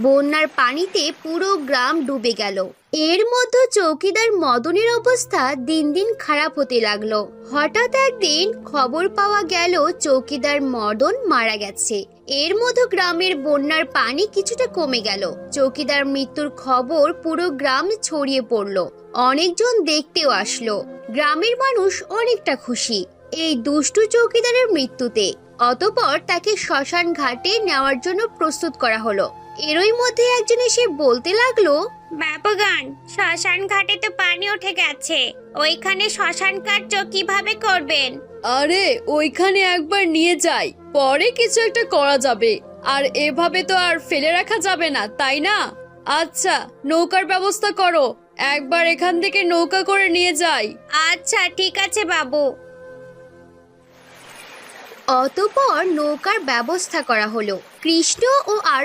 বন্যার পানিতে পুরো গ্রাম ডুবে গেল। এর মধ্যে চৌকিদার মদনের অবস্থা দিন দিন খারাপ হতে লাগল। হঠাৎ একদিন খবর পাওয়া গেল, চৌকিদার মদন মারা গেছে। এর মধ্যে গ্রামের বন্যার পানি কিছুটা কমে গেল। চৌকিদার মৃত্যুর খবর পুরো গ্রাম ছড়িয়ে পড়ল। অনেকজন দেখতেও আসলো। গ্রামের মানুষ অনেকটা খুশি। এই দুষ্টু চৌকিদারের মৃত্যুতে অতপর তাকে শ্মশান ঘাটে নেওয়ার জন্য প্রস্তুত করা হলো। এরই মধ্যে একজন এসে বলতে লাগল বাবুগান শ্মশান ঘাটে তো পানি উঠে গেছে। ওইখানে শ্মশান কার্য কীভাবে করবেন? আরে ওইখানে একবার নিয়ে যাই পরে কিছু একটা করা যাবে। আর এভাবে তো আর ফেলে রাখা যাবে না তাই না? আচ্ছা নৌকার ব্যবস্থা করো। একবার এখান থেকে নৌকা করে নিয়ে যাই। আচ্ছা ঠিক আছে বাবু। অতপর নৌকার ব্যবস্থা করা হলো। কৃষ্ণ ও আরও